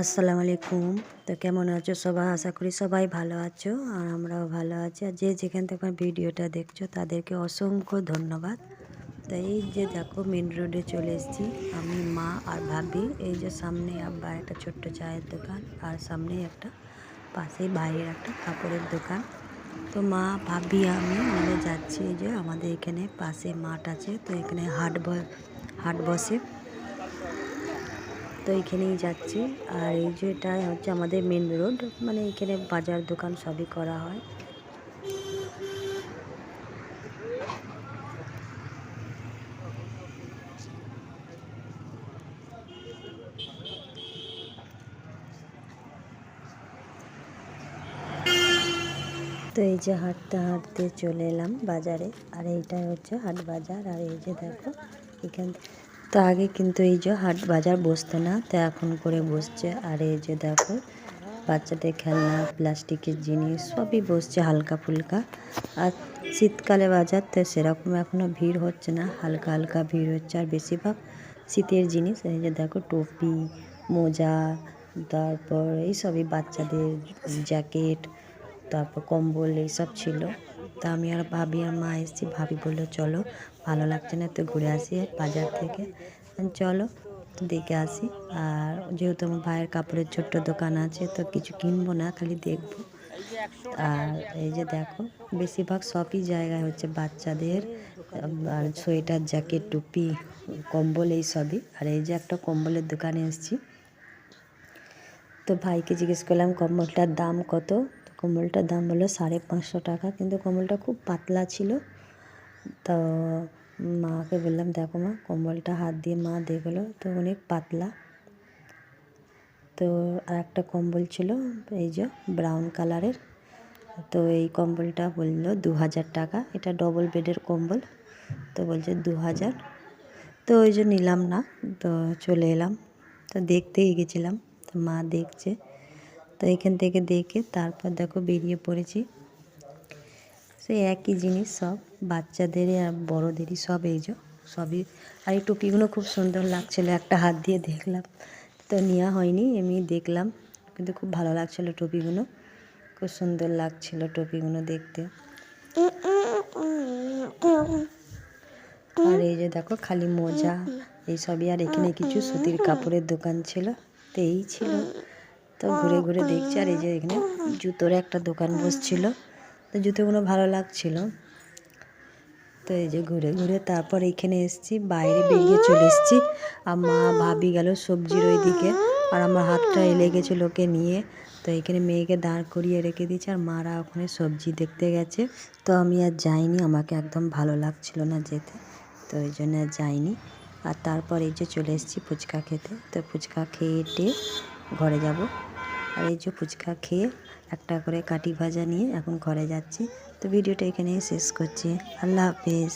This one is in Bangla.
আসসালামু আলাইকুম। তো কেমন আছো সবাই? আশা করি সবাই ভালো আছো আর আমরাও ভালো আছি। আর যে যেখান থেকে ভিডিওটা দেখছ, তাদেরকে অসংখ্য ধন্যবাদ। তো এই যে দেখো মেন রোডে চলে এসেছি। আমি, মা আর ভাবি। এই যে সামনে আব্বা একটা ছোট্ট চায়ের দোকান আর সামনে একটা পাশেই বাইরের একটা কাপড়ের দোকান। তো মা, ভাবি, আমি মিলে যাচ্ছি। যে আমাদের এখানে পাশে মাঠ আছে। তো এখানে হাট হাট বসে তো এইখানেই যাচ্ছি। আর এই যে এটা হচ্ছে আমাদের মেন রোড মানে এখানে বাজার দোকান সবই করা হয়। তো এই যে হাঁটতে হাঁটতে চলে এলাম বাজারে। আর এইটাই হচ্ছে হাট বাজার। আর এই যে দেখো, এখান তো আগে কিন্তু এই যে হাট বাজার বসতো না, তো এখন করে বসছে। আর এই যে দেখো, বাচ্চাদের খেলনা, প্লাস্টিকের জিনিস, সবই বসছে হালকা ফুলকা আর শীতকালে বাজার, তো সেরকম এখনও ভিড় হচ্ছে না হালকা হালকা ভিড় হচ্ছে। আর বেশিরভাগ শীতের জিনিস, এই যে দেখো, টুপি, মোজা, তারপর এই সবই বাচ্চাদের জ্যাকেট, তারপর কম্বল, এইসব ছিল। তা আমি আর ভাবি আর মা এসেছি। ভাবি বলল, চলো, ভালো লাগছে না তো ঘুরে আসি বাজার থেকে। চলো, দেখে আসি। আর যেহেতু আমার ভাইয়ের কাপড়ের ছোট্ট দোকান আছে, তো কিছু কিনবো না, খালি দেখব। আর এই যে দেখো, বেশিরভাগ সবই জায়গায় হচ্ছে বাচ্চাদের, আর সোয়েটার, জ্যাকেট, টুপি, কম্বল এই সবই। আর এই যে একটা কম্বলের দোকানে এসেছি। তো ভাইকে জিজ্ঞেস করলাম, কম্বলটার দাম কত? কম্বলটার দাম হলো সাড়ে পাঁচশো টাকা। কিন্তু কম্বলটা খুব পাতলা ছিল। তো মাকে বললাম, দেখো মা, কম্বলটা হাত দিয়ে মা দেখল তো অনেক পাতলা। তো আর একটা কম্বল ছিল, এই যে ব্রাউন কালারের। তো এই কম্বলটা বলল দু হাজার টাকা। এটা ডবল বেডের কম্বল। তো বলছে দু হাজার তো ওই যে নিলাম না, তো চলে এলাম। তো দেখতেই গেছিলাম। তো মা দেখছে। তো এখান থেকে দেখে তারপর দেখো বেরিয়ে পড়েছি। সেই একই জিনিস সব বাচ্চাদেরই আর বড়োদেরই সব এই যে সবই। আর এই টুপিগুলো খুব সুন্দর লাগছিল, একটা হাত দিয়ে দেখলাম। তো নেওয়া হয়নি এমনি দেখলাম, কিন্তু খুব ভালো লাগছিল টুপিগুলো। খুব সুন্দর লাগছিল টুপিগুলো দেখতে। আর এই যে দেখো খালি মোজা, এই সবই। আর এখানে কিছু সুতির কাপড়ের দোকান ছিল, তো এই ছিল। তো ঘুরে ঘুরে দেখছি আর এই যে এখানে জুতোর একটা দোকান বসছিল। তো জুতোগুলো ভালো লাগছিল। তো এই যে ঘুরে ঘুরে তারপর এখানে এসেছি, বাইরে বেরিয়ে চলে এসেছি। আর মা ভাবি গেল সবজির ওই দিকে আর আমার হাতটা এলে গেছে লোকে নিয়ে। তো এখানে মেয়েকে দাঁড় করিয়ে রেখে দিয়েছে আর মারা ওখানে সবজি দেখতে গেছে। তো আমি আর যাইনি, আমাকে একদম ভালো লাগছিল না যেতে। তো ওই জন্য আর যাইনি। আর তারপর এই যে চলে এসেছি ফুচকা খেতে। তো ফুচকা খেয়ে ঘরে যাব। আর এই যে ফুচকা খেয়ে একটা করে কাটি ভাজা নিয়ে এখন ঘরে যাচ্ছি। তো ভিডিওটা এখানেই শেষ করছি। আল্লাহ হাফেজ।